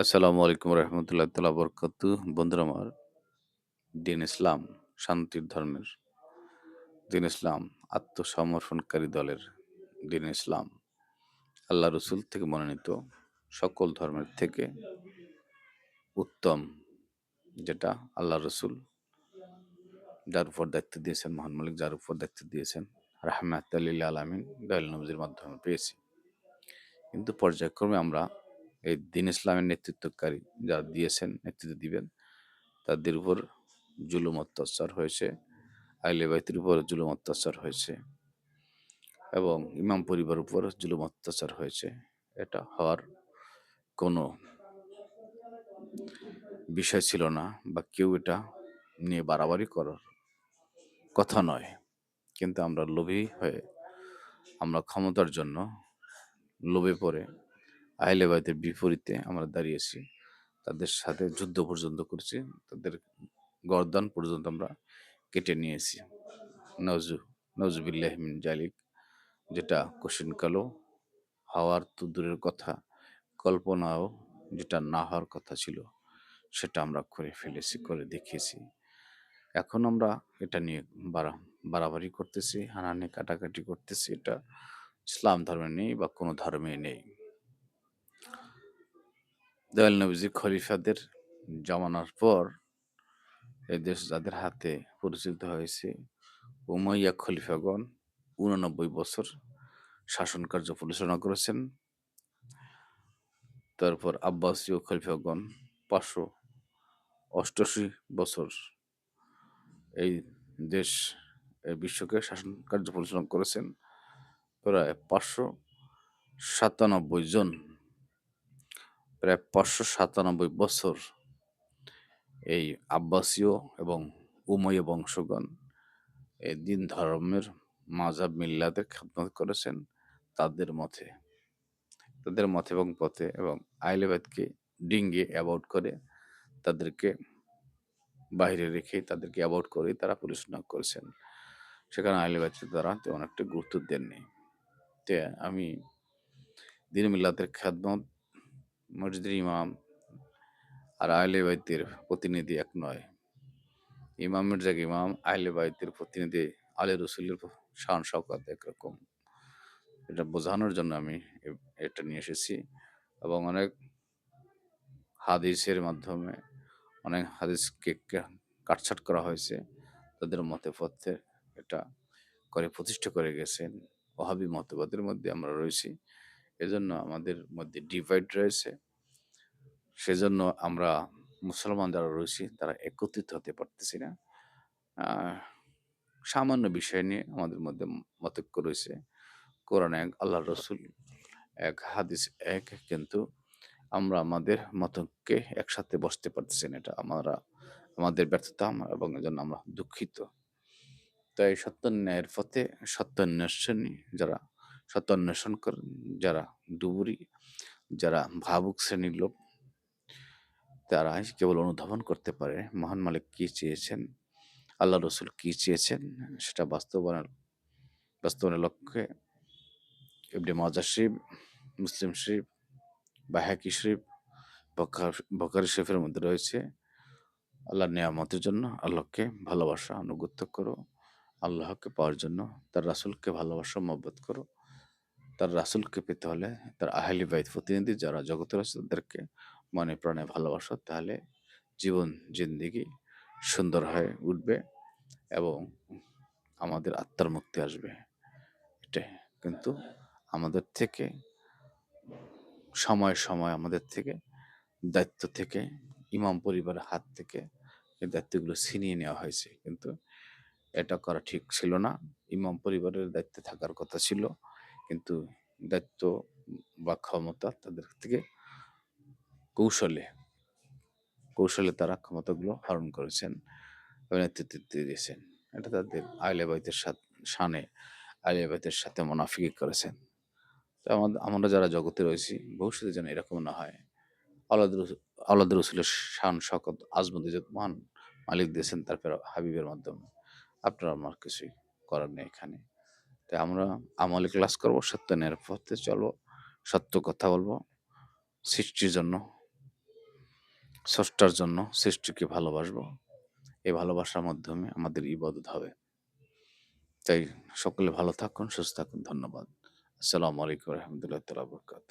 আসসালামু আলাইকুম রহমতুল্লাহ তালা বরকাতু। বন্ধুরা আমার, দিন ইসলাম, শান্তির ধর্মের। দিন ইসলাম, আত্মসমর্পণকারী দলের দিন ইসলাম। আল্লাহ রসুল থেকে মনোনীত সকল ধর্মের থেকে উত্তম, যেটা আল্লাহ রসুল যার উপর দায়িত্ব দিয়েছেন, মহান মালিক যার উপর দায়িত্ব দিয়েছেন রাহমাত আলমিন, দয়াল নবজির মাধ্যমে পেয়েছি। কিন্তু পর্যায়ক্রমে আমরা এই দিন ইসলামের নেতৃত্বকারী যারা দিয়েছেন, নেতৃত্ব দিবেন, তাদের উপর জুলুম অত্যাচার হয়েছে আইলে বাইতের উপর জুলুম অত্যাচার হয়েছে এবং ইমাম পরিবার উপর জুলুম অত্যাচার হয়েছে। এটা হওয়ার কোনো বিষয় ছিল না বা কেউ এটা নিয়ে বাড়াবাড়ি করার কথা নয়। কিন্তু আমরা লোভী হয়ে, আমরা ক্ষমতার জন্য লোভে পড়ে আহলে বাইতের বিপরীতে আমরা দাঁড়িয়েছি তাদের সাথে যুদ্ধ পর্যন্ত করেছি। তাদের গরদান পর্যন্ত আমরা কেটে নিয়েছি নজু নজবিল্লাহমিন জালিক, যেটা কশিন কালো, হওয়ার তো দূরের কথা, কল্পনাও যেটা না হওয়ার কথা ছিল, সেটা আমরা করে ফেলেছি, করে দেখিয়েছি। এখন আমরা এটা নিয়ে বাড়া, বাড়াবাড়ি করতেছি, হানাহানি, কাটাকাটি করতেছি। এটা ইসলাম ধর্মে নেই বা কোনো ধর্মে নেই। দয়াল নবীজি খলিফাদের জমানার পর এই দেশ যাদের হাতে পরিচালিত হয়েছে, উমাইয়া খলিফাগণ উননব্বই বছর শাসন কার্য পরিচালনা করেছেন। তারপর আব্বাসীয় খলিফাগণ পাঁচশো অষ্টাশি বছর এই দেশ, এই বিশ্বকে শাসন কার্য পরিচালনা করেছেন। প্রায় পাঁচশো সাতানব্বই জন প্রায় পাঁচশো সাতানব্বই বছর এই আব্বাসীয় এবং উময় বংশগণ এই দিন ধর্মের মাজাব মিল্লাদের খ্যাতমত করেছেন তাদের মতে। তাদের মতে এবং পথে এবং আইলেবাদকে ডিঙ্গে অ্যাবাউট করে তাদেরকে বাইরে রেখে তাদেরকে অ্যাবাউট করে তারা পরিচালনা করেছেন। সেখানে আইলেবাদকে তারা তেমন একটা গুরুত্ব দেননি। তে আমি দিন মিল্লাদের খ্যাতমত মসজিদের ইমাম আর আহলে বাইতের প্রতিনিধি এক নয়। ইমামের জায়গায় ইমাম, আহলে বাইতের প্রতিনিধি আলে রসুলের শান, শওকাত একরকম। এটা বোঝানোর জন্য আমি এটা নিয়ে এসেছি এবং অনেক হাদিসের মাধ্যমে অনেক হাদিসকে কাটছাট করা হয়েছে। তাদের মতে পথে এটা করে প্রতিষ্ঠা করে গেছেন। ওহাবি মতবাদের মধ্যে আমরা রয়েছি। এজন্য আমাদের মধ্যে ডিভাইড রয়েছে। সেজন্য আমরা মুসলমান যারা রয়েছি, তারা একত্রিত হতে পারতেছি না। সামান্য বিষয় নিয়ে আমাদের মধ্যে মতৈক্য রয়েছে। কোরআন এক আল্লাহ রসুল এক, হাদিস এক, কিন্তু আমরা আমাদের মতকে একসাথে বসতে পারতেছি না। এটা আমরা, আমাদের ব্যর্থতা এবং এজন্য আমরা দুঃখিত। তাই সত্য ন্যায়ের পথে সত্য অন্বেষণী যারা সত্য অন্বেষণ করেন যারা ডুবুরি, যারা ভাবুক শ্রেণির লোক, তারা কেবল অনুধাবন করতে পারে মহান মালিক কি চেয়েছেন, আল্লাহ রসুল কি চেয়েছেন, সেটা বাস্তবায়ন বাস্তবায়নের লক্ষ্যে ইবনে মাজা শরীফ, মুসলিম শরীফ বাহাকি শরীফ বকারি শরীফের মধ্যে রয়েছে। আল্লাহ নিয়ামতের জন্য আল্লাহকে ভালোবাসা, অনুগত্য করো। আল্লাহকে পাওয়ার জন্য তার রাসুলকে ভালোবাসা, মহব্বত করো। তার রাসুলকে পেতে হলে তার আহলি বাইত প্রতিনিধি যারা জগতের আছে তাদেরকে মনে প্রাণে ভালোবাসো, তাহলে জীবন, জিন্দিগি সুন্দর হয়ে উঠবে এবং আমাদের আত্মার মুক্তি আসবে। এটাই। কিন্তু আমাদের থেকে, সময় সময় আমাদের থেকে, দায়িত্ব থেকে, ইমাম পরিবারের হাত থেকে এই দায়িত্বগুলো ছিনিয়ে নেওয়া হয়েছে। কিন্তু এটা করা ঠিক ছিল না। ইমাম পরিবারের দায়িত্বে থাকার কথা ছিল। কিন্তু দায়িত্ব বা ক্ষমতা তাদের থেকে কৌশলে কৌশলে তারা ক্ষমতাগুলো হরণ করেছেন নেতৃত্ব দিয়েছেন। এটা তাদের আইলে বাইতের সাথে সানে আইলে বাইতের সাথে মোনাফিকি করেছেন। তো আমাদের আমরা যারা জগতে রয়েছি, ভবিষ্যতে যেন এরকম না হয়। আল্লাহ আল্লাহ রসুলের শান, শকত আজমদিজত মহান মালিক দিয়েছেন তারপর হাবিবের মাধ্যমে। আপনার আমার কিছুই করার নেই এখানে। তাই আমরা আমলে ক্লাস করব, সত্য নিরাপদে চলবো, সত্য কথা বলব, সৃষ্টির জন্য, স্রষ্টার জন্য সৃষ্টিকে ভালোবাসবো। এই ভালোবাসার মাধ্যমে আমাদের ইবাদত হবে। তাই সকলে ভালো থাকুন, সুস্থ থাকুন, ধন্যবাদ। আসসালামু আলাইকুম রহমতুল্লাহ তালা বরকাত